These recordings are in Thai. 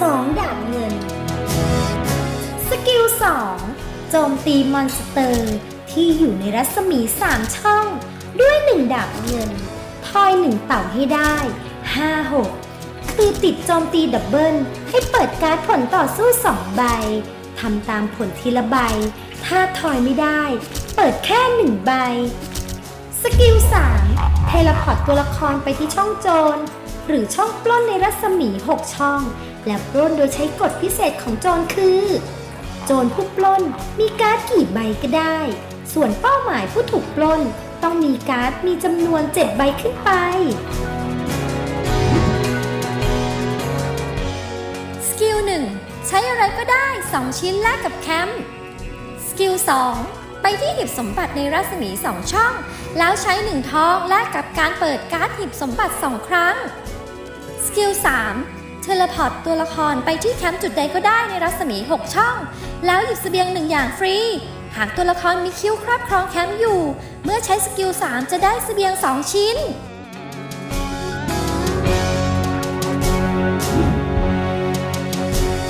สองดาบเงิน สกิล 2 โจมตีมอนสเตอร์ที่อยู่ในรัศมี 3 ช่อง ด้วย 1 ดาบเงิน ทอย 1 เต่าให้ได้ 5 6 ตีติดโจมตีดับเบิล ให้เปิดการ์ดผลต่อสู้ 2 ใบ ทำตามผลทีละใบ ถ้าทอยไม่ได้ เปิดแค่ 1 ใบ สกิล 3 เทเลพอร์ตตัวละครไปที่ช่องโจรหรือช่องปล้นในรัศมี 6 ช่อง และปล้นโดยใช้กฎพิเศษของโจรคือ โจรผู้ปล้นมีการ์ดกี่ใบก็ได้ ส่วนเป้าหมายผู้ถูกปล้น ต้องมีการ์ดมีจำนวน 7 ใบขึ้นไป สกิล 1 ใช้อะไรก็ได้ 2 ชิ้นแลกกับแคมป์สกิล 2 ไปที่หีบสมบัติในรัศมี 2 ช่อง แล้วใช้ 1ทองแลกกับการเปิดการ์ดหีบสมบัติ 2 ครั้ง สกิล 3 ทเลพอร์ตตัวละครไปที่แคมป์จุดใดก็ได้ในรัศมี 6 ช่อง แล้วหยิบเสบียงหนึ่งอย่างฟรี หากตัวละครมีคิวครอบครองแคมป์อยู่ เมื่อใช้สกิล 3 จะได้เสบียง 2 ชิ้น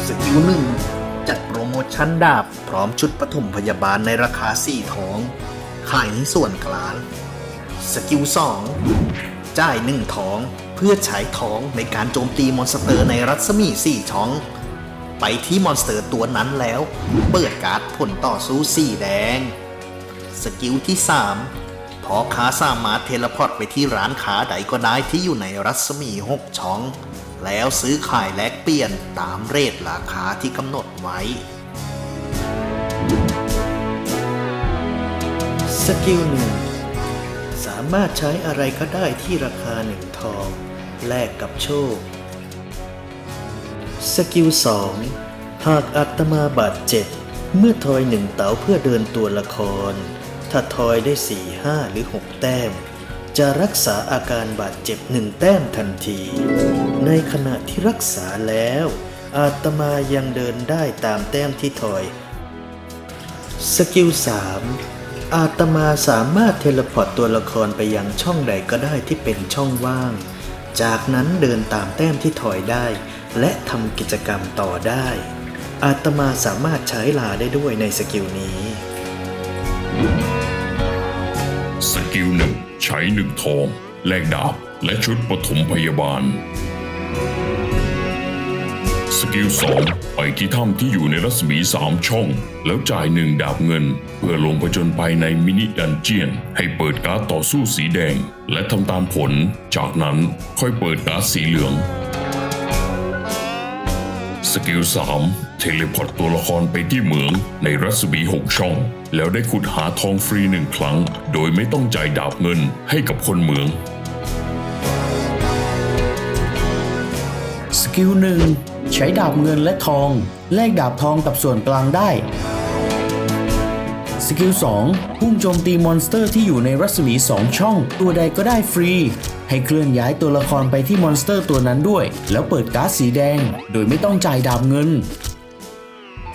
สกิลหนึ่งจัดโปรโมชั่นดาบ พร้อมชุดปฐมพยาบาลในราคา 4 ทอง ขายในส่วนกลาง สกิล 2 จ่าย 1 ทอง เพื่อใช้ทองในการโจมตีมอนสเตอร์ในรัศมี 4 ช่อง ไปที่มอนสเตอร์ตัวนั้นแล้ว เปิดการ์ดผลต่อสู้สีแดง สกิลที่ 3 พอค้าสามารถเทเลพอร์ตไปที่ร้านค้าใดก็ได้ที่อยู่ในรัศมี 6 ช่อง แล้วซื้อขายแลกเปลี่ยนตามเรทราคาที่กำหนดไว้ สกิลหนึ่งสามารถใช้อะไรก็ได้ที่ราคาหนึ่งทอง แลกกับโชค สกิลสองหากอัตมาบาดเจ็บ เมื่อทอยหนึ่งเต๋าเพื่อเดินตัวละคร ถ้าทอยได้สี่ห้าหรือหกแต้ม จะรักษาอาการบาดเจ็บหนึ่งแต้มทันที ในขณะที่รักษาแล้ว อาตมายังเดินได้ตามแต้มที่ทอย สกิล 3อาตมาสามารถเทเลพอร์ตตัวละครไปยังช่องใดก็ได้ที่เป็นช่องว่าง จากนั้นเดินตามแต้มที่ถอยได้ และทำกิจกรรมต่อได้ อาตมาสามารถใช้ลาได้ด้วยในสกิลนี้ สกิลหนึ่งใช้หนึ่งทองแลกดาบและชุดปฐมพยาบาล กิลสองไปที่ถ้ำที่อยู่ในรัศมีสามช่อง แล้วจ่ายหนึ่งดาบเงิน เพื่อลงผจญภัยในมินิดันเจียน ให้เปิดการ์ดต่อสู้สีแดง และทำตามผล จากนั้นค่อยเปิดการ์ดสีเหลืองสกิล 3 เทเลพอร์ตตัวละครไปที่เหมืองในรัศมี 6 ช่อง แล้วได้ขุดหาทองฟรีหนึ่งครั้ง โดยไม่ต้องจ่ายดาบเงินให้กับคนเหมือง สกิลหนึ่ง ใช้ดาบเงินและทอง แลกดาบทองกับส่วนกลางได้ สกิล 2 พุ่งโจมตีมอนสเตอร์ที่อยู่ในรัศมี 2 ช่อง ตัวใดก็ได้ฟรี ให้เคลื่อนย้ายตัวละครไปที่มอนสเตอร์ตัวนั้นด้วย แล้วเปิดการ์ดสีแดง โดยไม่ต้องจ่ายดาบเงิน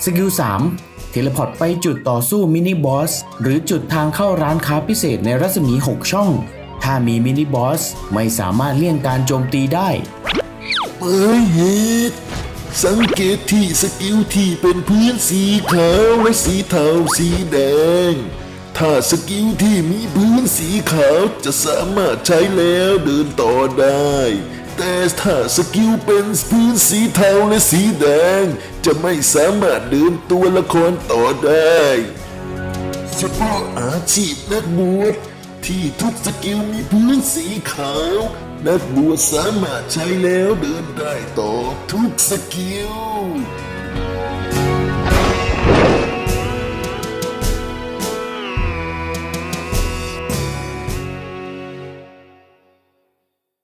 สกิล 3เทเลพอร์ตไปจุดต่อสู้มินิบอสหรือจุดทางเข้าร้านค้าพิเศษในรัศมี 6 ช่อง ถ้ามีมินิบอสไม่สามารถเลี่ยงการโจมตีได้เปิด สังเกตที่สกิลที่เป็นพื้นสีขาวและสีเทาสีแดง ถ้าสกิลที่มีพื้นสีขาวจะสามารถใช้แล้วเดินต่อได้ แต่ถ้าสกิลเป็นพื้นสีเทาและสีแดง จะไม่สามารถเดินตัวละครต่อได้เฉพาะอาชีพนักบวช ที่ทุกสกิลมีพื้นสีขาว นักบวชสามารถใช้แล้วเดินได้ต่อทุกสกิล